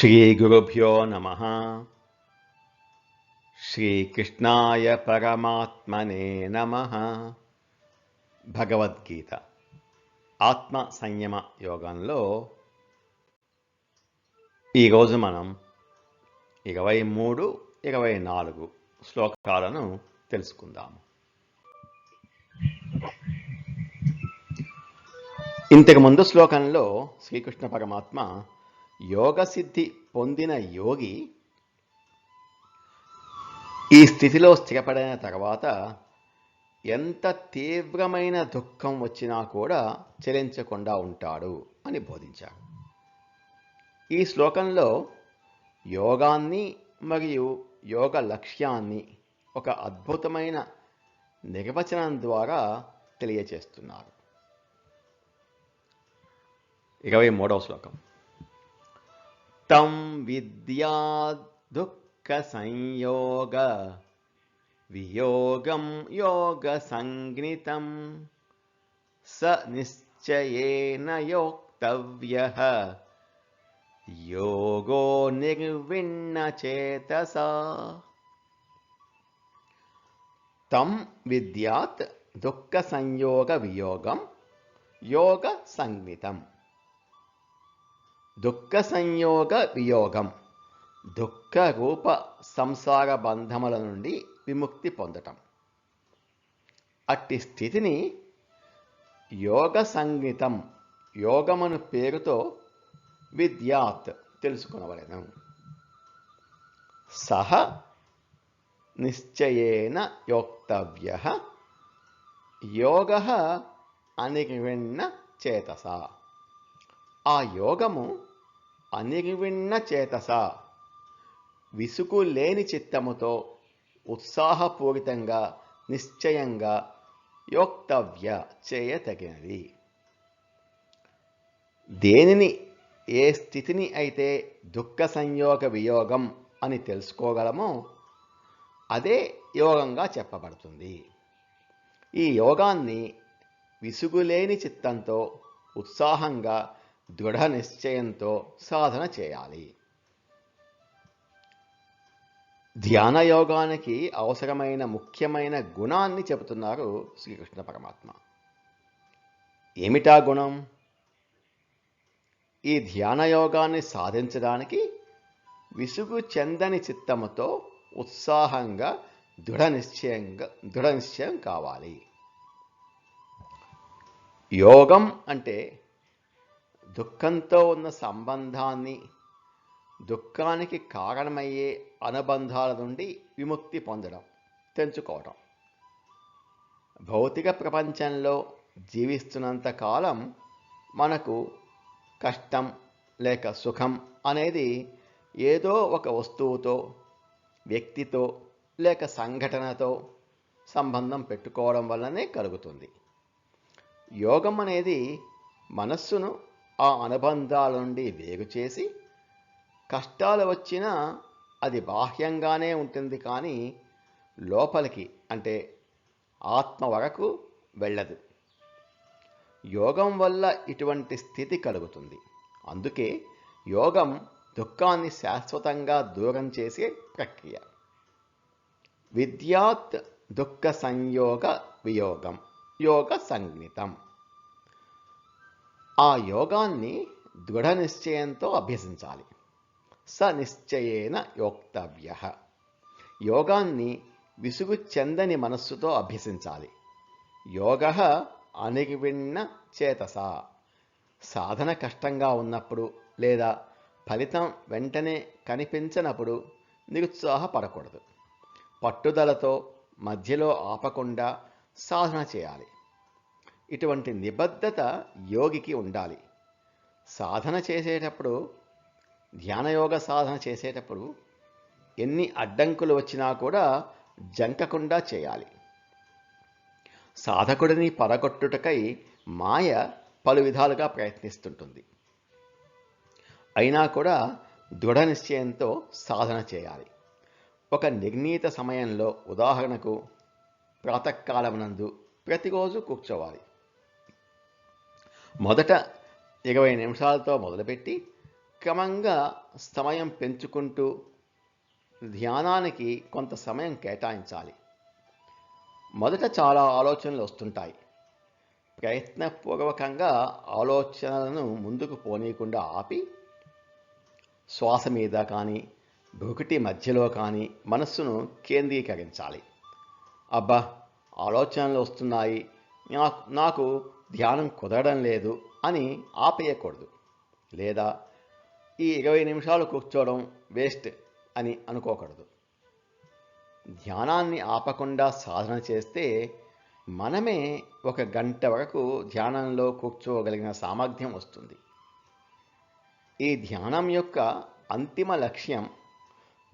శ్రీ గురుభ్యో నమ శ్రీకృష్ణాయ పరమాత్మనే నమ భగవద్గీత ఆత్మ సంయమ యోగంలో ఈరోజు మనం ఇరవై మూడు ఇరవై నాలుగు శ్లోకాలను తెలుసుకుందాము. ఇంతకు ముందు శ్లోకంలో శ్రీకృష్ణ పరమాత్మ యోగ సిద్ధి పొందిన యోగి ఈ స్థితిలో స్థిరపడిన తర్వాత ఎంత తీవ్రమైన దుఃఖం వచ్చినా కూడా చలించకుండా ఉంటాడు అని బోధించారు ఈ శ్లోకంలో యోగాన్ని మరియు యోగ లక్ష్యాన్ని ఒక అద్భుతమైన నిర్వచనం ద్వారా తెలియచేస్తున్నారు. ఇరవై మూడవ శ్లోకం. तं विद्याद् दुःखसंयोगवियोगं स निश्चयेन योक्तव्यः। योगो निर्विण्णचेतसा। तं विद्यात् दुःखसंयोगवियोगं योगसंज्ञम् దుఃఖ సంయోగ వియోగం. దుఃఖ రూప సంసార బంధముల నుండి విముక్తి పొందటం. అట్టి స్థితిని యోగ సంగీతం యోగమను పేరుతో విద్యాత్ తెలుసుకునవలను. సహ నిశ్చయేన యోక్తవ్య యోగ అనిర్విణ చేతస. ఆ యోగము అనిర్విణ చేతస. విసుగు లేని చిత్తముతో ఉత్సాహపూరితంగా నిశ్చయంగా యోక్తవ్య చేయతగినది. దేనిని ఏ స్థితిని అయితే దుఃఖ సంయోగ వియోగం అని తెలుసుకోగలమో అదే యోగంగా చెప్పబడుతుంది. ఈ యోగాన్ని విసుగులేని చిత్తంతో ఉత్సాహంగా దృఢ నిశ్చయంతో సాధన చేయాలి. ధ్యాన యోగానికి అవసరమైన ముఖ్యమైన గుణాన్ని చెబుతున్నారు శ్రీకృష్ణ పరమాత్మ. ఏమిటా గుణం? ఈ ధ్యాన యోగాన్ని సాధించడానికి విసుగు చెందని చిత్తముతో ఉత్సాహంగా దృఢ నిశ్చయంగా దృఢ నిశ్చయం కావాలి. యోగం అంటే దుఃఖంతో ఉన్న సంబంధాన్ని దుఃఖానికి కారణమయ్యే అనుబంధాల నుండి విముక్తి పొందడం తెంచుకోవడం భౌతిక ప్రపంచంలో జీవిస్తున్నంత కాలం మనకు కష్టం లేక సుఖం అనేది ఏదో ఒక వస్తువుతో వ్యక్తితో లేక సంఘటనతో సంబంధం పెట్టుకోవడం వల్లనే కలుగుతుంది. యోగం అనేది మనస్సును ఆ అనుబంధాల నుండి వేరు చేసి కష్టాలు వచ్చినా అది బాహ్యంగానే ఉంటుంది కానీ లోపలికి అంటే ఆత్మ వరకు వెళ్ళదు. యోగం వల్ల ఇటువంటి స్థితి కలుగుతుంది. అందుకే యోగం దుఃఖాన్ని శాశ్వతంగా దూరం చేసే ప్రక్రియ. విద్యాత్ దుఃఖ సంయోగ వియోగం యోగ సంజ్ఞితం ఆ యోగాన్ని దృఢ నిశ్చయంతో అభ్యసించాలి. స నిశ్చయేన యోక్తవ్య. యోగాన్ని విసుగు చెందని మనస్సుతో అభ్యసించాలి. యోగ అనిర్విణ చేతస. సాధన కష్టంగా ఉన్నప్పుడు లేదా ఫలితం వెంటనే కనిపించనప్పుడు నిరుత్సాహపడకూడదు. పట్టుదలతో మధ్యలో ఆపకుండా సాధన చేయాలి. ఇటువంటి నిబద్ధత యోగికి ఉండాలి. సాధన చేసేటప్పుడు ధ్యానయోగ సాధన చేసేటప్పుడు ఎన్ని అడ్డంకులు వచ్చినా కూడా జంకకుండా చేయాలి. సాధకుడిని పడగొట్టుటకై మాయ పలు విధాలుగా ప్రయత్నిస్తుంటుంది. అయినా కూడా దృఢ నిశ్చయంతో సాధన చేయాలి. ఒక నిర్ణీత సమయంలో ఉదాహరణకు ప్రాతకాలమునందు ప్రతిరోజు కూర్చోవాలి. మొదట ఇరవై నిమిషాలతో మొదలుపెట్టి క్రమంగా సమయం పెంచుకుంటూ ధ్యానానికి కొంత సమయం కేటాయించాలి. మొదట చాలా ఆలోచనలు వస్తుంటాయి. ప్రయత్నపూర్వకంగా ఆలోచనలను ముందుకు పోనీయకుండా ఆపి శ్వాస మీద కానీ భుకటి మధ్యలో కానీ మనస్సును కేంద్రీకరించాలి. అబ్బా ఆలోచనలు వస్తున్నాయి. నాకు నాకు ధ్యానం కుదరడం లేదు అని ఆపేయకూడదు. లేదా ఈ ఇరవై నిమిషాలు కూర్చోవడం వేస్ట్ అని అనుకోకూడదు. ధ్యానాన్ని ఆపకుండా సాధన చేస్తే మనమే ఒక గంట వరకు ధ్యానంలో కూర్చోగలిగిన సామర్థ్యం వస్తుంది. ఈ ధ్యానం యొక్క అంతిమ లక్ష్యం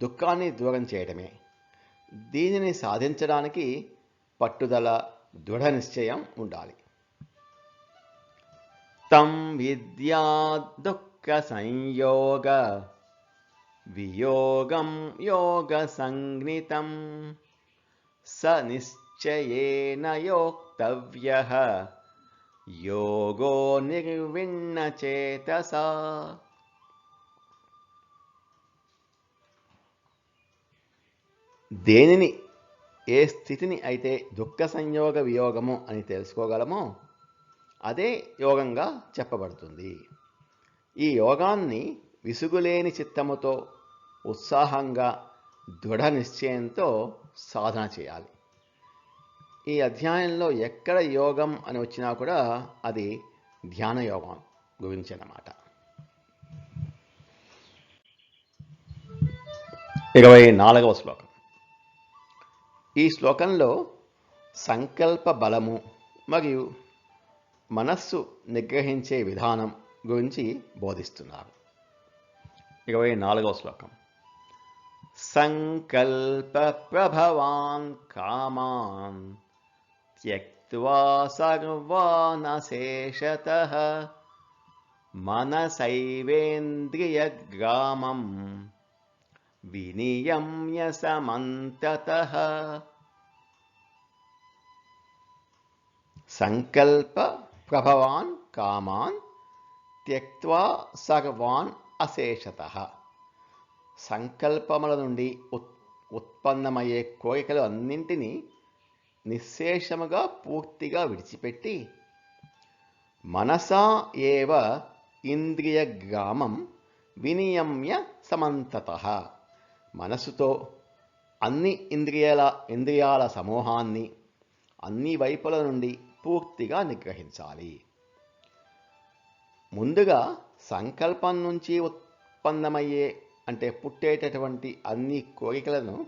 దుఃఖాన్ని దూరం చేయడమే దీనిని సాధించడానికి పట్టుదల దృఢ నిశ్చయం ఉండాలి. తం విద్యా దుఃఖ సంయోగ వియోగం యోగ సంజ్ఞితం స నిశ్చయేన యోక్తవ్య యోగో నిర్విణ్ణ దేనిని ఏ స్థితిని అయితే దుఃఖ సంయోగ వియోగము అని తెలుసుకోగలమో అదే యోగంగా చెప్పబడుతుంది. ఈ యోగాన్ని విసుగులేని చిత్తముతో ఉత్సాహంగా దృఢ నిశ్చయంతో సాధన చేయాలి. ఈ అధ్యాయంలో ఎక్కడ యోగం అని వచ్చినా కూడా అది ధ్యాన యోగం గురించి అన్నమాట. ఇరవై నాలుగవ శ్లోకం. ఈ శ్లోకంలో సంకల్ప బలము మరియు మనస్సు నిగ్రహించే విధానం గురించి బోధిస్తున్నారు. ఇరవై నాలుగవ శ్లోకం. సంకల్ప ప్రభవాన్ కామాన్ త్యక్వా సర్వానశేషత మనసైవేంద్రియగ్రామం వినియమ్య సమంతత. సంకల్ప ప్రభవాన్ కామాన్ త్యక్వా సర్వాన్ అశేషత సంకల్పముల నుండి ఉత్ ఉత్పన్నమయ్యే కోరికలు అన్నింటినీ నిశ్శేషముగా పూర్తిగా విడిచిపెట్టి మనసా ఏవ ఇంద్రియ గ్రామం వినియమ్య సమంతత। మనసుతో అన్ని ఇంద్రియాల ఇంద్రియాల సమూహాన్ని అన్ని వైపుల నుండి పూర్తిగా నిగ్రహించాలి. ముందుగా సంకల్పం నుంచి ఉత్పన్నమయ్యే అంటే పుట్టేటటువంటి అన్ని కోరికలను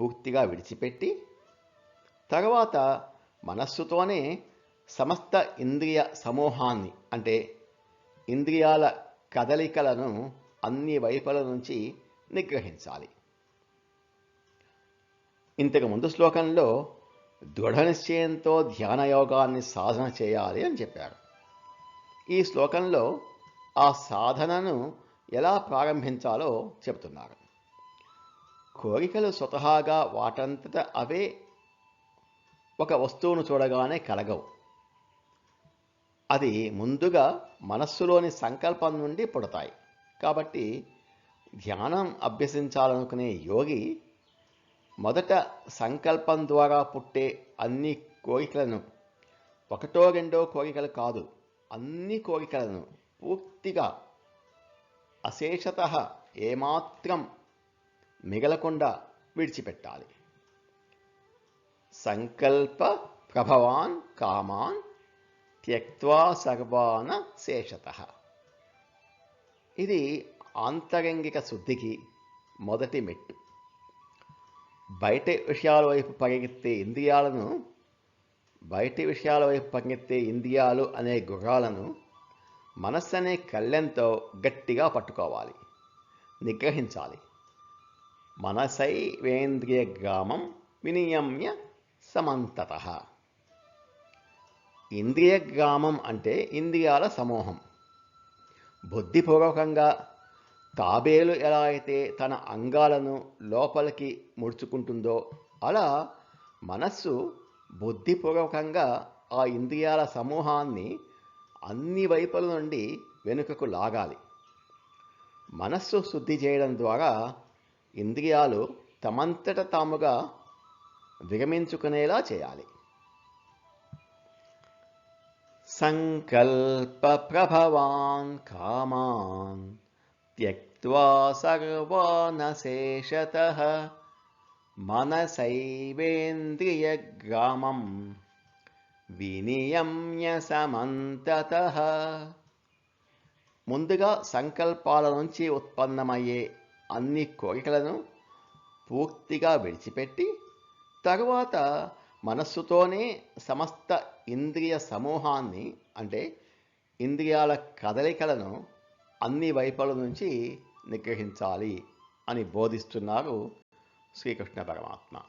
పూర్తిగా విడిచిపెట్టి తర్వాత మనస్సుతోనే సమస్త ఇంద్రియ సమూహాన్ని అంటే ఇంద్రియాల కదలికలను అన్ని వైపుల నుంచి నిగ్రహించాలి. ఇంతకు ముందు శ్లోకంలో దృఢ నిశ్చయంతో ధ్యాన యోగాన్ని సాధన చేయాలి అని చెప్పారు. ఈ శ్లోకంలో ఆ సాధనను ఎలా ప్రారంభించాలో చెబుతున్నారు. కోరికలు స్వతహాగా వాటంతట అవే ఒక వస్తువును చూడగానే కలగవు. అది ముందుగా మనస్సులోని సంకల్పం నుండి పుడతాయి. కాబట్టి ధ్యానం అభ్యసించాలనుకునే యోగి మొదట సంకల్పం ద్వారా పుట్టే అన్ని కోరికలను ఒకటో రెండో కోరికలు కాదు అన్ని కోరికలను పూర్తిగా అశేషత ఏమాత్రం మిగలకుండా విడిచిపెట్టాలి. సంకల్ప ప్రభవాన్ కామాన్ త్యక్వా సర్వాన శేషత. ఇది ఆంతరంగిక శుద్ధికి మొదటి మెట్టు. బయట విషయాల వైపు పరిగెత్తే ఇంద్రియాలను బయటి విషయాల వైపు పరిగెత్తే ఇంద్రియాలు అనే గుర్రాలను మనస్సు అనే కళ్ళెంతో గట్టిగా పట్టుకోవాలి నిగ్రహించాలి. మనసై వేంద్రియ గ్రామం వినియమ్య సమంతత. ఇంద్రియ గ్రామం అంటే ఇంద్రియాల సమూహం. బుద్ధిపూర్వకంగా తాబేలు ఎలా అయితే తన అంగాలను లోపలికి ముడుచుకుంటుందో అలా మనస్సు బుద్ధిపూర్వకంగా ఆ ఇంద్రియాల సమూహాన్ని అన్ని వైపుల నుండి వెనుకకు లాగాలి. మనస్సు శుద్ధి చేయడం ద్వారా ఇంద్రియాలు తమంతట తాముగా విరమించుకునేలా చేయాలి. సంకల్ప ప్రభవాన్ కామాన్ త్యక్వా సర్వానశేషత మనసైవేంద్రియగ్రామం వినియమ్య సమంతత ముందుగా సంకల్పాల నుంచి ఉత్పన్నమయ్యే అన్ని కోరికలను పూర్తిగా విడిచిపెట్టి తరువాత మనస్సుతోనే సమస్త ఇంద్రియ సమూహాన్ని అంటే ఇంద్రియాల కదలికలను అన్ని వైపుల నుంచి నిగ్రహించాలి అని బోధిస్తున్నారు శ్రీకృష్ణ పరమాత్మ.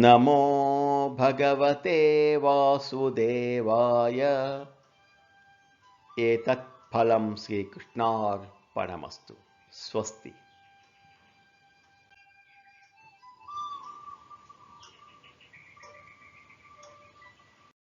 నమో భగవతే వాసుదేవాయ. ఏతత్ ఫలం శ్రీకృష్ణార్పణమస్తు. స్వస్తి.